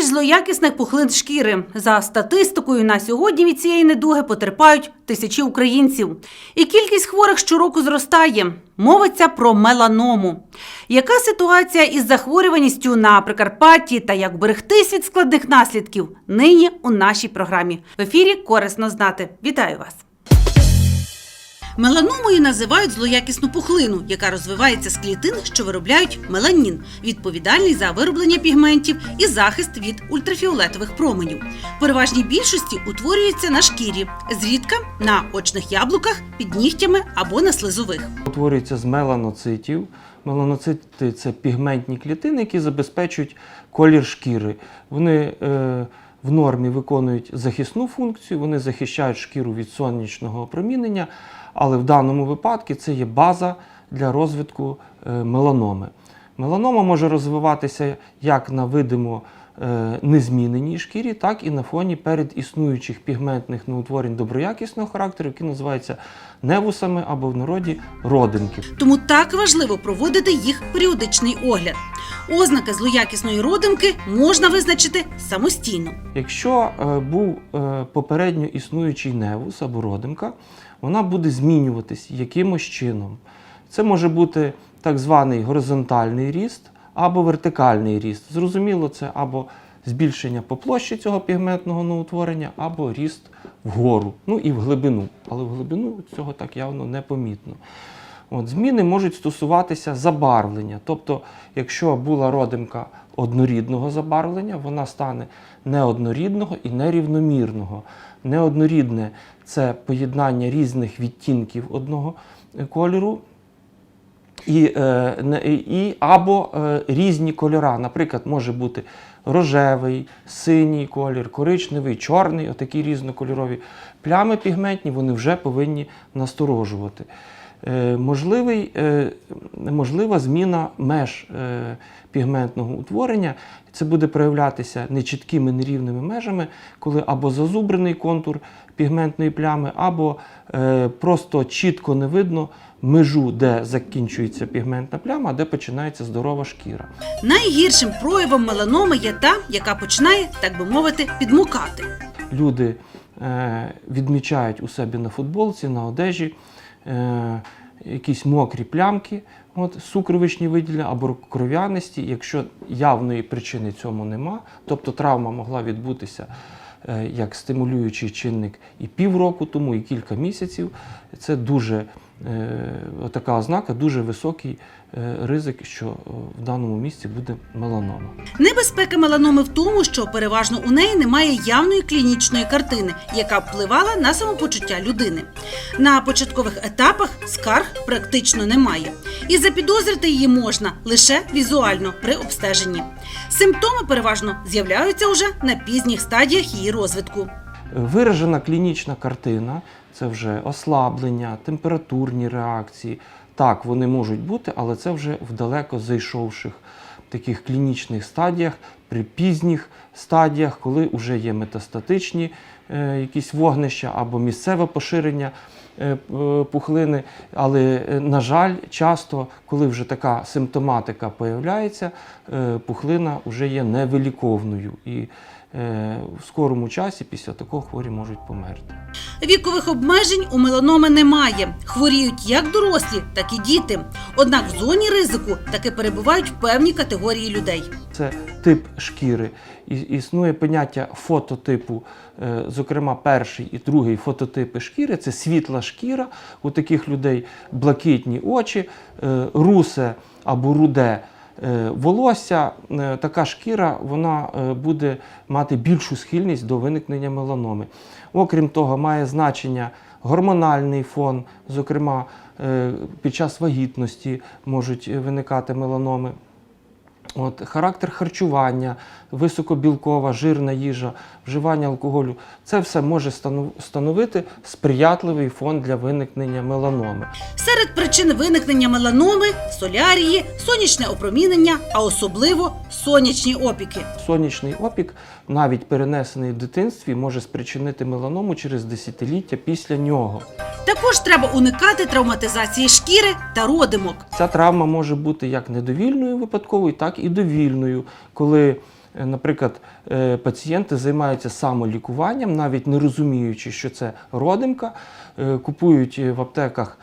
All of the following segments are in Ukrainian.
Найбільш злоякісних пухлин шкіри. За статистикою, на сьогодні від цієї недуги потерпають тисячі українців. І кількість хворих щороку зростає. Мовиться про меланому. Яка ситуація із захворюваністю на Прикарпатті та як берегтись від складних наслідків? Нині у нашій програмі. В ефірі корисно знати. Вітаю вас! Меланомою називають злоякісну пухлину, яка розвивається з клітин, що виробляють меланін, відповідальний за вироблення пігментів і захист від ультрафіолетових променів. Переважній більшості утворюється на шкірі, зрідка на очних яблуках, під нігтями або на слизових. Утворюється з меланоцитів. Меланоцити це пігментні клітини, які забезпечують колір шкіри. Вони е, в нормі виконують захисну функцію, вони захищають шкіру від сонячного опромінення, але в даному випадку це є база для розвитку е, меланоми. Меланома може розвиватися як на видимо е, незміненій шкірі, так і на фоні передіснуючих пігментних неутворень доброякісного характеру, які називаються невусами або в народі родинки. Тому так важливо проводити їх періодичний огляд. Ознаки злоякісної родимки можна визначити самостійно. Якщо е, був попередньо існуючий невус або родимка, вона буде змінюватись якимось чином. Це може бути так званий горизонтальний ріст або вертикальний ріст. Зрозуміло, це або збільшення по площі цього пігментного новоутворення, або ріст вгору, ну і в глибину. Але в глибину цього так явно не помітно. От, зміни можуть стосуватися забарвлення. Тобто, якщо була родимка однорідного забарвлення, вона стане неоднорідного і нерівномірного. Неоднорідне це поєднання різних відтінків одного е, кольору. І, е, і, або е, різні кольора. Наприклад, може бути рожевий, синій колір, коричневий, чорний, отакі різнокольорові плями пігментні, вони вже повинні насторожувати. Е, можливий, е, можлива зміна меж е, пігментного утворення. Це буде проявлятися нечіткими нерівними межами, коли або зазубрений контур пігментної плями, або просто чітко не видно межу, де закінчується пігментна пляма, а де починається здорова шкіра. Найгіршим проявом меланоми є та, яка починає, так би мовити, підмукати. Люди відмічають у себе на футболці, на одежі е, якісь мокрі плямки, от, сукровичні виділення або кров'яності. Якщо явної причини цьому нема, тобто травма могла відбутися е, як стимулюючий чинник і півроку тому, і кілька місяців, це дуже така ознака, дуже високий е, ризик, що е, в даному місці буде меланома. Небезпека меланоми в тому, що переважно у неї немає явної клінічної картини, яка б впливала на самопочуття людини. На початкових етапах скарг практично немає, і запідозрити її можна лише візуально при обстеженні. Симптоми переважно з'являються уже на пізніх стадіях її розвитку. Виражена клінічна картина це вже ослаблення, температурні реакції. Так, вони можуть бути, але це вже в далеко зайшовших таких клінічних стадіях, при пізніх стадіях, коли вже є метастатичні е, якісь вогнища або місцеве поширення е, пухлини. Але, е, на жаль, часто, коли вже така симптоматика появляється, е, пухлина вже є невиліковною. І е, в скорому часі після такого хворі можуть померти. Вікових обмежень у меланоми немає. Хворіють як дорослі, так і діти. Однак в зоні ризику таки перебувають певні категорії людей. Це тип шкіри. Існує поняття фототипу, е, зокрема, перший і другий фототипи шкіри це світла шкіра. У таких людей блакитні очі, е, русе або руде. Е, Волосся, Е, така шкіра вона е, буде мати більшу схильність до виникнення меланоми. Окрім того, має значення гормональний фон, зокрема, під час вагітності можуть виникати меланоми. От, характер харчування, високобілкова, жирна їжа, вживання алкоголю це все може становити сприятливий фон для виникнення меланоми. Серед причин виникнення меланоми солярії, сонячне опромінення, а особливо сонячні опіки. Сонячний опік, навіть перенесений в дитинстві, може спричинити меланому через десятиліття після нього. Також треба уникати травматизації шкіри та родимок. Ця травма може бути як недовільною випадковою, так і довільною, коли, е, наприклад, е, пацієнти займаються самолікуванням, навіть не розуміючи, що це родимка, е, купують в аптеках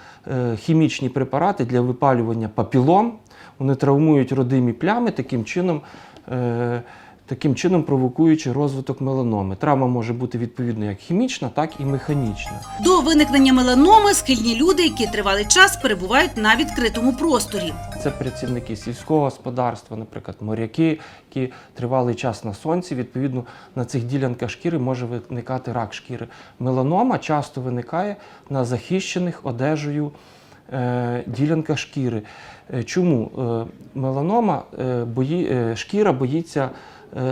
хімічні препарати для випалювання папілом, вони травмують родимі плями, таким чином. Таким чином провокуючи розвиток меланоми. Травма може бути відповідно як хімічна, так і механічна. До виникнення меланоми схильні люди, які тривалий час перебувають на відкритому просторі. Це працівники сільського господарства, наприклад, моряки, які тривалий час на сонці. Відповідно, на цих ділянках шкіри може виникати рак шкіри. Меланома часто виникає на захищених одежею е, ділянках шкіри. Е, Чому? Е, меланома бої, шкіра боїться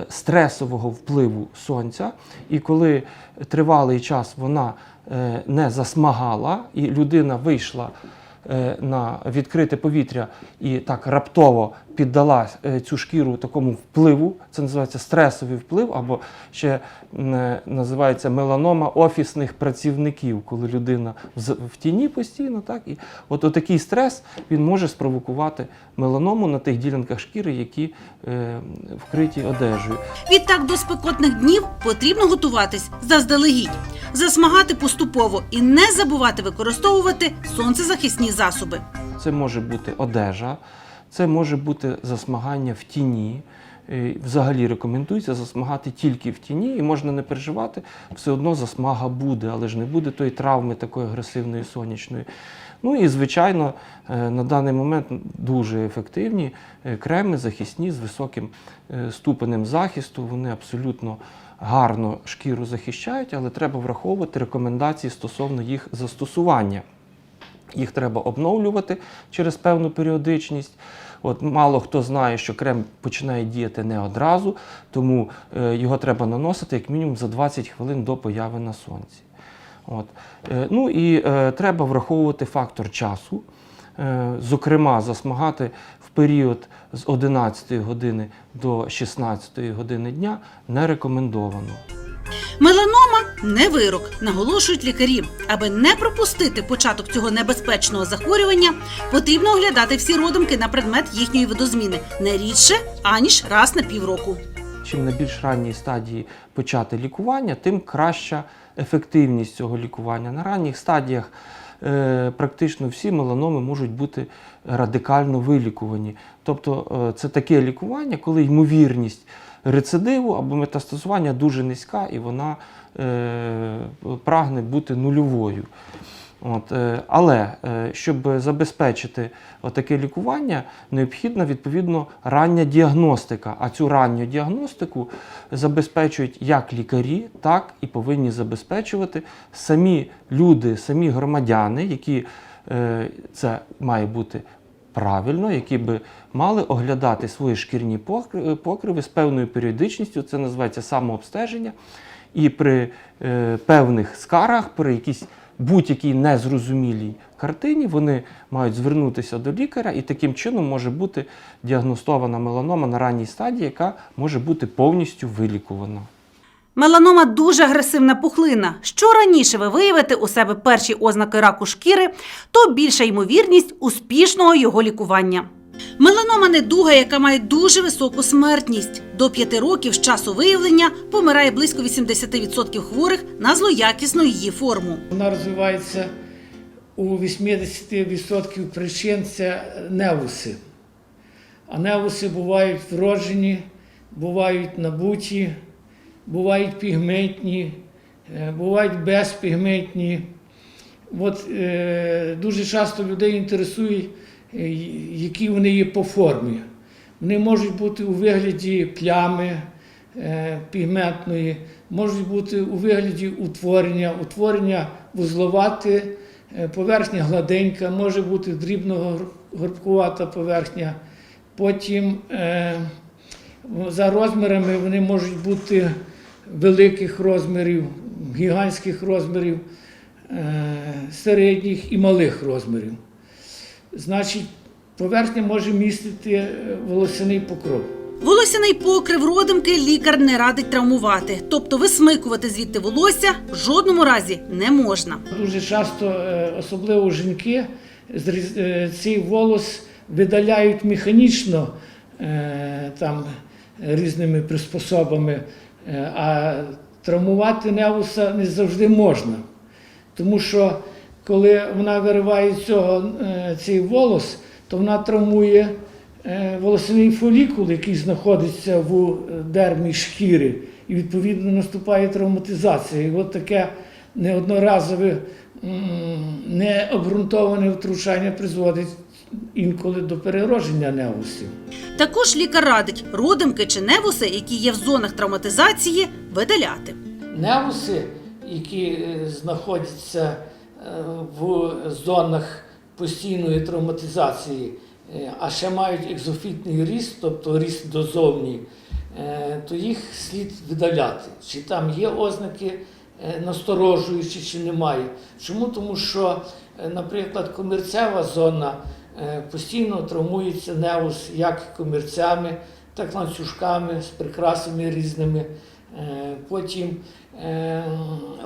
стресового впливу сонця, і коли тривалий час вона е, не засмагала, і людина вийшла е, на відкрите повітря і так раптово піддала е, цю шкіру такому впливу, це називається стресовий вплив, або ще е, називається меланома офісних працівників, коли людина в тіні постійно, так і от такий стрес він може спровокувати меланому на тих ділянках шкіри, які е, вкриті одежею. Відтак до спекотних днів потрібно готуватись заздалегідь, засмагати поступово і не забувати використовувати сонцезахисні засоби. Це може бути одежа, це може бути засмагання в тіні. Е, Взагалі рекомендується засмагати тільки в тіні, і можна не переживати, все одно засмага буде, але ж не буде тої травми такої агресивної сонячної. Ну і звичайно, е, на даний момент дуже ефективні е, креми захисні з високим ступенем захисту. Вони абсолютно гарно шкіру захищають, але треба враховувати рекомендації стосовно їх застосування. Їх треба обновлювати через певну періодичність. От мало хто знає, що крем починає діяти не одразу, тому е, його треба наносити як мінімум за 20 хвилин до появи на сонці. От. Е, ну і е, треба враховувати фактор часу. Зокрема, засмагати в період з 11 години до 16 години дня не рекомендовано. Меланома не вирок, наголошують лікарі. Аби не пропустити початок цього небезпечного захворювання, потрібно оглядати всі родимки на предмет їхньої видозміни не рідше аніж раз на півроку. чим на більш ранній стадії почати лікування, тим краща ефективність цього лікування. На ранніх стадіях е, практично всі меланоми можуть бути радикально вилікувані. Тобто е, це таке лікування, коли ймовірність рецидиву або метастазування дуже низька і вона е, прагне бути нульовою. От, е, але е, щоб забезпечити таке лікування, необхідна відповідно рання діагностика. А цю ранню діагностику забезпечують як лікарі, так і повинні забезпечувати самі люди, самі громадяни, які е, це має бути правильно, які би мали оглядати свої шкірні покриви з певною періодичністю. Це називається самообстеження. І при е, певних скарах, при якійсь будь-якій незрозумілій картині, вони мають звернутися до лікаря, і таким чином може бути діагностована меланома на ранній стадії, яка може бути повністю вилікувана. Меланома дуже агресивна пухлина. Що раніше ви виявите у себе перші ознаки раку шкіри, то більша ймовірність успішного його лікування. Меланома недуга, яка має дуже високу смертність. До 5 років з часу виявлення помирає близько 80% хворих на злоякісну її форму. Вона розвивається у 80% причин це невуси. А невуси бувають вроджені, бувають набуті, бувають пігментні, е, бувають безпігментні. От, е, дуже часто людей інтересує, е, які вони є по формі. Вони можуть бути у вигляді плями пігментної, можуть бути у вигляді утворення, утворення вузловате, е, поверхня гладенька, може бути дрібно горбкувата поверхня Потім за розмірами вони можуть бути великих розмірів, гігантських розмірів, е, середніх і малих розмірів. Значить, поверхня може містити е, волосяний покров. Волосяний покрив родимки лікар не радить травмувати, тобто висмикувати звідти волосся в жодному разі не можна. Дуже часто, е, особливо жінки, цей волос видаляють механічно там, різними приспособами, а травмувати невуса не завжди можна. Тому що коли вона вириває цього, е, цей волос, то вона травмує е, волосяний фолікул, який знаходиться в дермі шкіри, і відповідно наступає травматизація. І от таке неодноразове необґрунтоване втручання призводить інколи до переродження невусів. Також лікар радить родимки чи невуси, які є в зонах травматизації, видаляти. Невуси, які е, знаходяться е, в зонах постійної травматизації, е, а ще мають екзофітний ріст, тобто ріст дозовні, то їх слід видаляти. Чи там є ознаки насторожуючі, чи немає. Чому? Тому що, наприклад, комірцева зона постійно травмується невус як комірцями, так ланцюжками з прикрасами різними. Е, Потім е,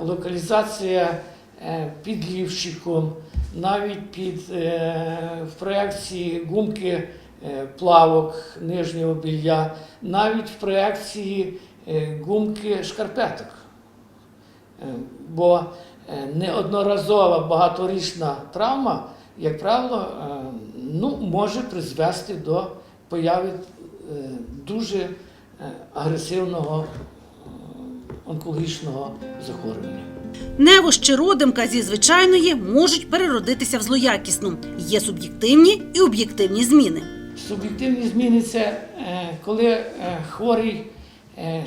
локалізація е, під лівчиком, навіть під е, в проекції гумки е, плавок нижнього білья, навіть в проекції е, гумки шкарпеток. Е, Бо е, неодноразова багаторічна травма, як правило, е, ну, може призвести до появи е, дуже е, агресивного онкологічного захворювання. Чи родимка зі звичайної можуть переродитися в злоякісну. Є суб'єктивні і об'єктивні зміни. Суб'єктивні зміни це коли хворий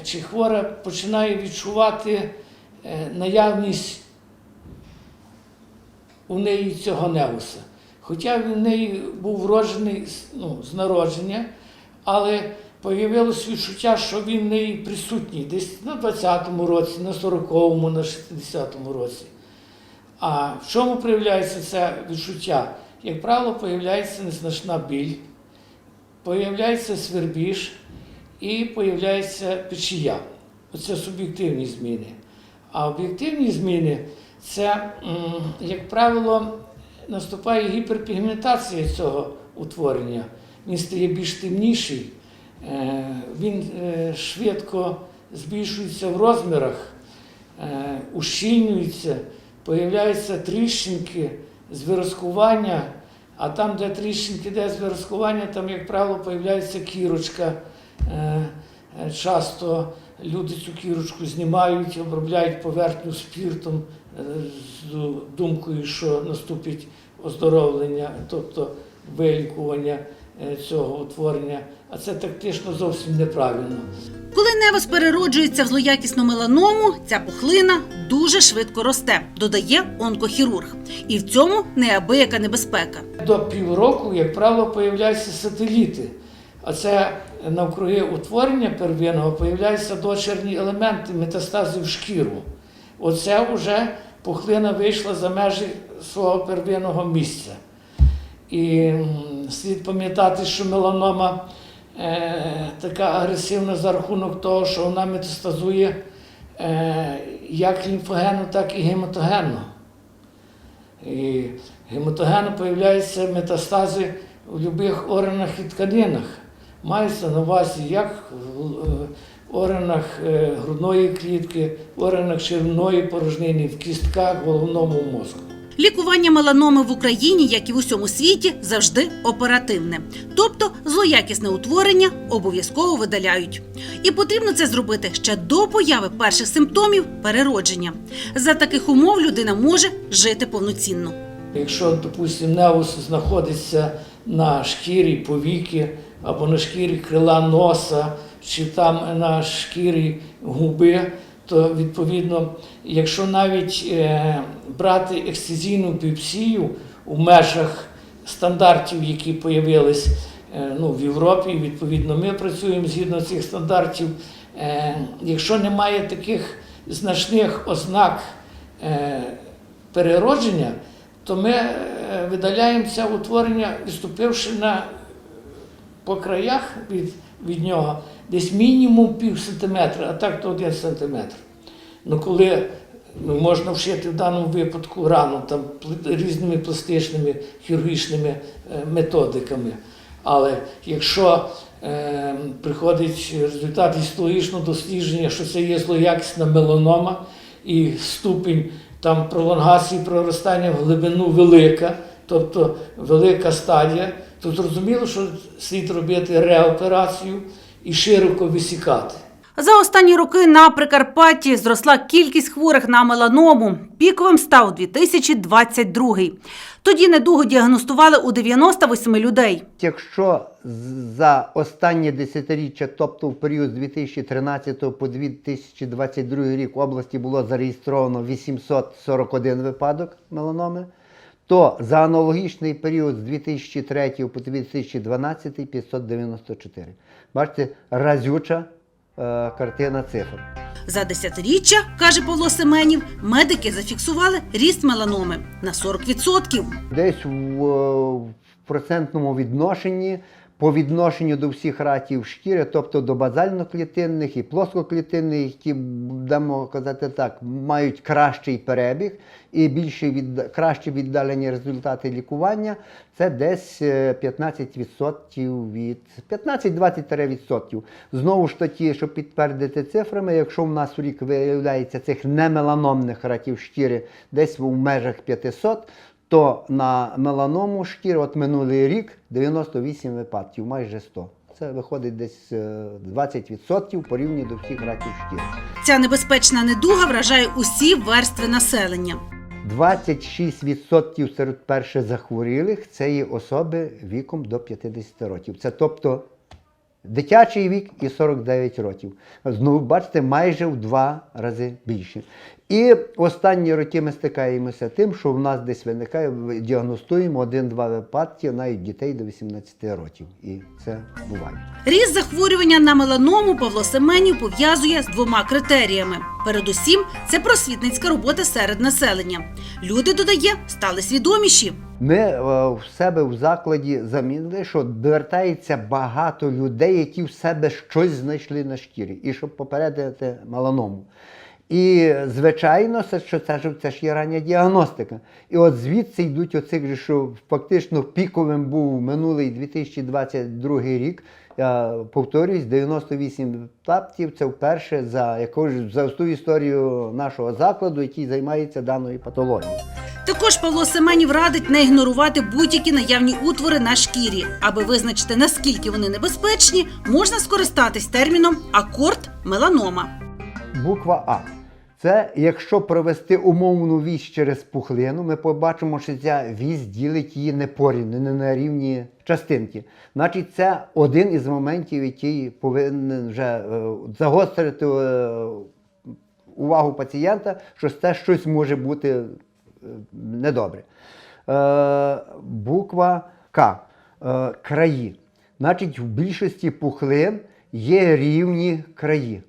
чи хвора починає відчувати наявність у неї цього невуса. Хоча він в неї був вроджений ну, з народження, але появилось відчуття, що він в неї присутній десь на 20-му році, на 40-му, на 60-му році. А в чому проявляється це відчуття? Як правило, появляється незначна біль, появляється свербіж і появляється печія. Оце суб'єктивні зміни. А об'єктивні зміни це, як правило, наступає гіперпігментація цього утворення. Він стає більш темніший, е, він е, швидко збільшується в розмірах, е, ущільнюється, появляються тріщинки з а там, де тріщинки, де з там, як правило, появляється кірочка. Часто люди цю кірочку знімають, обробляють поверхню спіртом е, з думкою, що наступить оздоровлення, тобто вилікування е, цього утворення. А це тактично зовсім неправильно. Коли невус перероджується в злоякісну меланому, ця пухлина дуже швидко росте, додає онкохірург. І в цьому неабияка небезпека. До півроку, як правило, появляються сателіти. А це навкруги утворення первинного появляються дочерні елементи метастази в шкіру. Оце вже пухлина вийшла за межі свого первинного місця. І слід пам'ятати, що меланома е, така агресивна за рахунок того, що вона метастазує е, як лімфогенно, так і гематогенно. І гематогенно появляються метастази в будь-яких органах і тканинах. Мається на увазі як в е, органах е, грудної клітки, в органах червної порожнини, в кістках, в головному мозку. Лікування меланоми в Україні, як і в усьому світі, завжди оперативне. Тобто злоякісне утворення обов'язково видаляють. І потрібно це зробити ще до появи перших симптомів переродження. За таких умов людина може жити повноцінно. Якщо, допустимо, невус знаходиться на шкірі повіки або на шкірі крила носа, чи там на шкірі губи, то відповідно, якщо навіть е, брати ексцизійну біопсію у межах стандартів, які появились е, ну, в Європі, відповідно ми працюємо згідно цих стандартів. Е, Якщо немає таких значних ознак переродження, то ми видаляємо це утворення, відступивши на по краях від, від нього десь мінімум пів сантиметра, а так то один сантиметр. Ну коли ну, можна вшити в даному випадку рану там різними пластичними хірургічними е, методиками. Але якщо е, приходить результат гістологічного дослідження, що це є злоякісна меланома і ступінь там пролонгації проростання в глибину велика, тобто велика стадія, то зрозуміло, що слід робити реоперацію і широко висікати. За останні роки на Прикарпатті зросла кількість хворих на меланому. Піковим став 2022. Тоді недугу діагностували у 98 людей. Якщо за останнє десятиріччя, тобто в період з 2013 по 2022 рік в області було зареєстровано 841 випадок меланоми, то за аналогічний період з 2003 по 2012 594. Бачите, разюча е, картина цифр. За десятиріччя, каже Павло Семенів, медики зафіксували ріст меланоми на 40%. Десь в, е, в процентному відношенні по відношенню до всіх ратів шкіри, тобто до базально-клітинних і плоскоклітинних, які, будемо казати так, мають кращий перебіг і більше від, краще віддалені результати лікування, це десь е, 15% від 15-20%. Знову ж таки, щоб підтвердити цифрами, якщо в нас у рік виявляється цих немеланомних ратів шкіри десь в межах 500, то на меланому шкіри, от минулий рік 98 випадків, майже 100. Це виходить десь е, 20% порівняно до всіх раків шкіри. Ця небезпечна недуга вражає усі верстви населення. 26% серед перших захворілих це є особи віком до 50 років. Це тобто дитячий вік і 49 років. Знову бачите, майже в два рази більше. І останні роки ми стикаємося тим, що в нас десь виникає, діагностуємо один-два випадки навіть дітей до 18 років. І це буває. Ріст захворювання на меланому Павло Семенів пов'язує з двома критеріями. Передусім, це просвітницька робота серед населення. Люди, додає, стали свідоміші. Ми е, в себе в закладі замінили, що звертається багато людей, які в себе щось знайшли на шкірі, і щоб попередити меланому. І звичайно, що це ж, це ж є рання діагностика. І от звідси йдуть оцих, що фактично піковим був минулий 2022 рік. Я повторюсь, 98 випадків це вперше за якусь за всю історію нашого закладу, який займається даною патологією. Також Павло Семенів радить не ігнорувати будь-які наявні утвори на шкірі. Аби визначити, наскільки вони небезпечні, можна скористатись терміном акорд меланома. Буква А. Це якщо провести умовну вісь через пухлину, ми побачимо, що ця вісь ділить її не порівну, не на рівні частинки. Значить, це один із моментів, який повинен вже е, загострити е, увагу пацієнта, що це щось може бути е, недобре. Буква К. Краї. Значить, в більшості пухлин є рівні краї.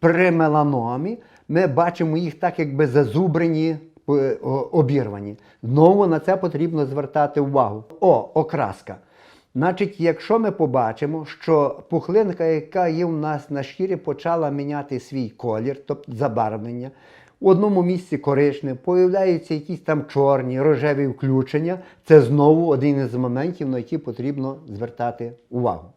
При меланомі ми бачимо їх так, якби зазубрені, е, обірвані. Знову на це потрібно звертати увагу. О, окраска. Значить, якщо ми побачимо, що пухлинка, яка є у нас на шкірі, почала міняти свій колір, тобто забарвлення, у одному місці коричневе, появляються якісь там чорні, рожеві включення, це знову один із моментів, на які потрібно звертати увагу.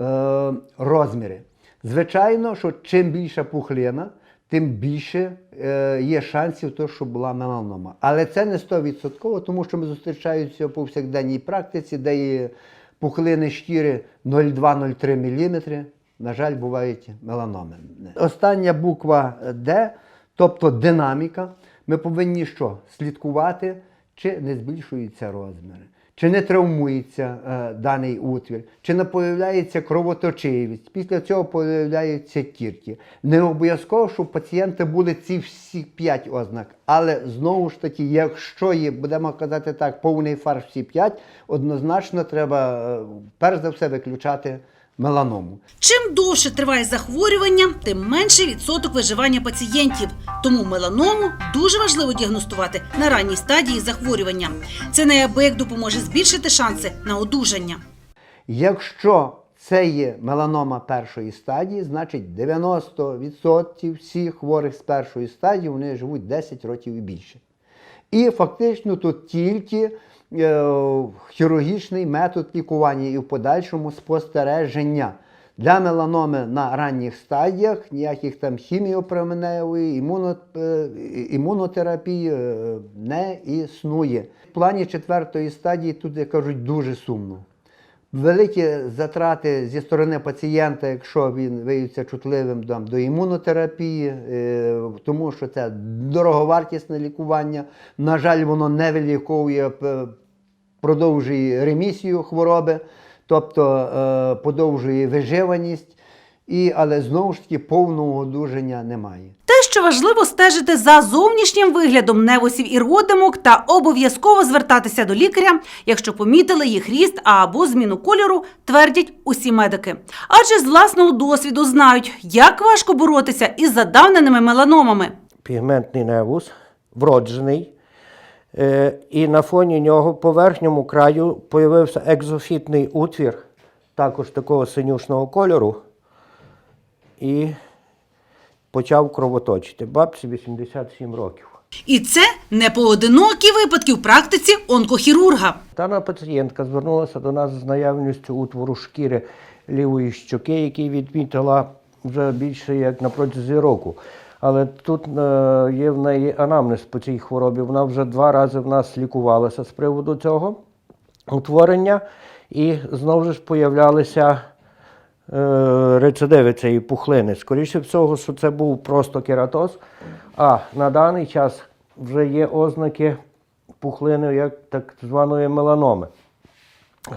Е, розміри. Звичайно, що чим більша пухлина, тим більше е, є шансів, то, що була меланома. Але це не 100%, тому що ми зустрічаємося в повсякденній практиці, де є пухлини шкіри 0,2-0,3 мм. На жаль, бувають меланоми. Остання буква Д, тобто динаміка. Ми повинні що? Слідкувати, чи не збільшуються розміри, чи не травмується е, даний утвір, чи не появляється кровоточивість. Після цього появляються тірки. Не обов'язково, щоб у пацієнта були ці всі п'ять ознак. Але знову ж таки, якщо є, будемо казати так, повний фарш всі п'ять, однозначно треба е, перш за все виключати меланому. Чим довше триває захворювання, тим менший відсоток виживання пацієнтів. Тому меланому дуже важливо діагностувати на ранній стадії захворювання. Це неабияк допоможе збільшити шанси на одужання. Якщо це є меланома першої стадії, значить 90% всіх хворих з першої стадії вони живуть 10 років і більше. І фактично тут тільки хірургічний метод лікування і в подальшому спостереження. Для меланоми на ранніх стадіях ніяких там хіміопроменевої, імуно, е, імунотерапії е, не існує. В плані четвертої стадії тут, як кажуть, дуже сумно. Великі затрати зі сторони пацієнта, якщо він виявиться чутливим там, до імунотерапії, е, тому що це дороговартісне лікування. На жаль, воно не виліковує, продовжує ремісію хвороби, тобто е, подовжує виживаність, і, але знову ж таки повного одужання немає. Те, що важливо стежити за зовнішнім виглядом невусів і родимок та обов'язково звертатися до лікаря, якщо помітили їх ріст або зміну кольору, твердять усі медики. Адже з власного досвіду знають, як важко боротися із задавненими меланомами. пігментний невус, вроджений, е, і на фоні нього по верхньому краю появився екзофітний утвір, також такого синюшного кольору, і почав кровоточити. Бабці 87 років. І це не поодинокі випадки в практиці онкохірурга. Дана пацієнтка звернулася до нас з наявністю утвору шкіри лівої щоки, який відмітила вже більше як на протязі року. Але тут е, є в неї анамнез по цій хворобі. Вона вже два рази в нас лікувалася з приводу цього утворення, і знову ж появлялися рецидиви цієї пухлини. Скоріше всього, що це був просто кератоз, а на даний час вже є ознаки пухлини як так званої меланоми.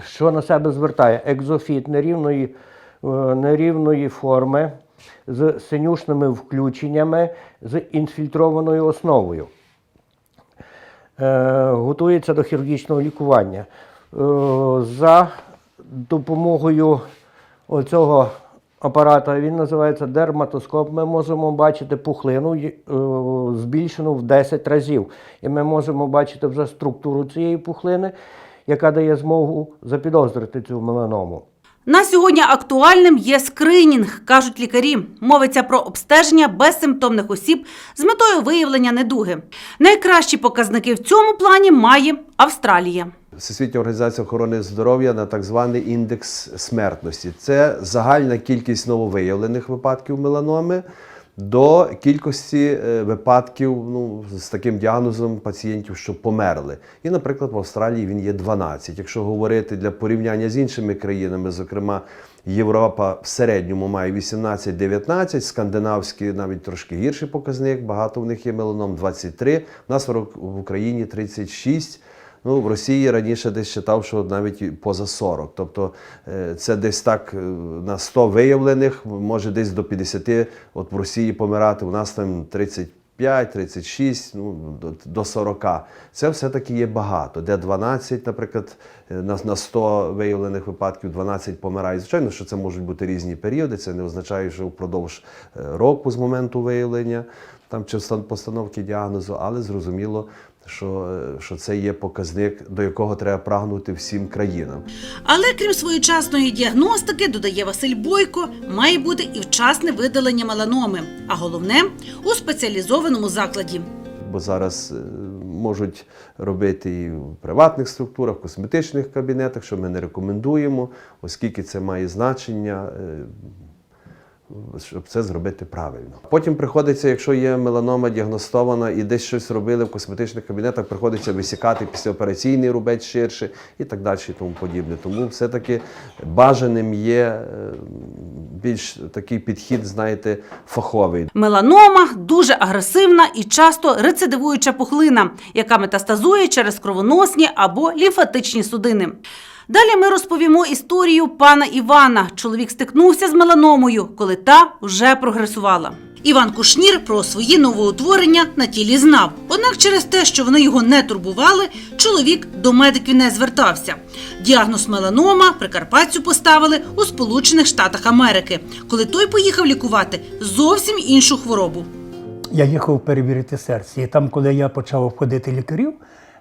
Що на себе звертає? Екзофіт нерівної, е, нерівної форми з синюшними включеннями з інфільтрованою основою. Е, готується до хірургічного лікування. Е, за допомогою оцього апарата, він називається дерматоскоп, ми можемо бачити пухлину е, збільшену в 10 разів. І ми можемо бачити вже структуру цієї пухлини, яка дає змогу запідозрити цю меланому. На сьогодні актуальним є скринінг, кажуть лікарі. Мовиться про обстеження безсимптомних осіб з метою виявлення недуги. Найкращі показники в цьому плані має Австралія. Всесвітня організація охорони здоров'я на так званий індекс смертності. Це загальна кількість нововиявлених випадків меланоми до кількості е, випадків ну, з таким діагнозом пацієнтів, що померли. І, наприклад, в Австралії він є 12. Якщо говорити для порівняння з іншими країнами, зокрема, Європа в середньому має 18-19, скандинавські навіть трошки гірший показник, багато в них є меланом 23, у нас в Україні 36. Ну, в Росії раніше десь читав, що навіть поза 40. Тобто е, це десь так е, на 100 виявлених, може десь до 50 от в Росії помирати. У нас там 35, 36, ну, до, до 40. Це все-таки є багато. Де 12, наприклад, е, на, на 100 виявлених випадків 12 помирають. Звичайно, що це можуть бути різні періоди. Це не означає, що впродовж року з моменту виявлення там, чи постановки діагнозу, але зрозуміло, що, е, що це є показник, до якого треба прагнути всім країнам. Але крім своєчасної діагностики, додає Василь Бойко, має бути і вчасне видалення меланоми. А головне у спеціалізованому закладі. Бо зараз е, можуть робити і в приватних структурах, в косметичних кабінетах, що ми не рекомендуємо, оскільки це має значення. Щоб це зробити правильно. Потім приходиться, якщо є меланома діагностована і десь щось робили в косметичних кабінетах, приходиться висікати післяопераційний рубець ширше і так далі, і тому подібне. Тому все-таки бажаним є е, більш такий підхід, знаєте, фаховий. Меланома дуже агресивна і часто рецидивуюча пухлина, яка метастазує через кровоносні або лімфатичні судини. Далі ми розповімо історію пана Івана. Чоловік стикнувся з меланомою, коли та вже прогресувала. Іван Кушнір про свої новоутворення на тілі знав. Однак через те, що вони його не турбували, чоловік до медиків не звертався. Діагноз меланома прикарпатцю поставили у Сполучених Штатах Америки, коли той поїхав лікувати зовсім іншу хворобу. Я їхав перевірити серце. І там, коли я почав обходити лікарів,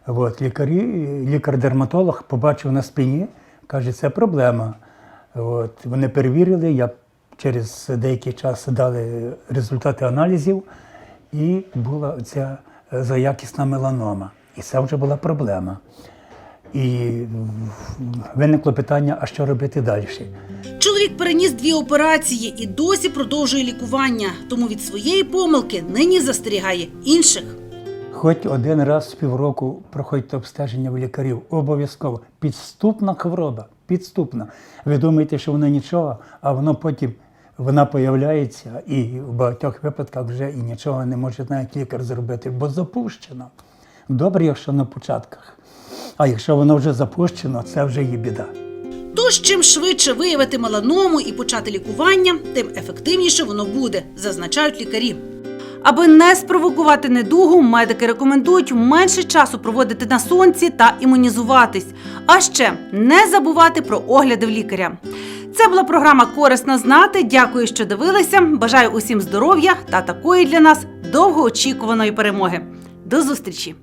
от, лікарі, лікар-дерматолог побачив на спині, каже, це проблема. От, вони перевірили, я через деякий час дали результати аналізів, і була ця е, заякісна меланома. І це вже була проблема. І виникло питання, а що робити далі? Чоловік переніс дві операції і досі продовжує лікування, тому від своєї помилки нині застерігає інших. Хоч один раз в півроку проходьте обстеження в лікарів. Обов'язково. Підступна хвороба. Підступна. Ви думаєте, що воно нічого, а воно потім вона появляється і в багатьох випадках вже і нічого не може навіть лікар зробити, бо запущено. Добре, якщо на початках. А якщо воно вже запущено, це вже є біда. Тож, чим швидше виявити меланому і почати лікування, тим ефективніше воно буде, зазначають лікарі. Аби не спровокувати недугу, медики рекомендують менше часу проводити на сонці та імунізуватись, а ще не забувати про огляди в лікаря. Це була програма Корисно знати. Дякую, що дивилися. Бажаю усім здоров'я та такої для нас довгоочікуваної перемоги. До зустрічі!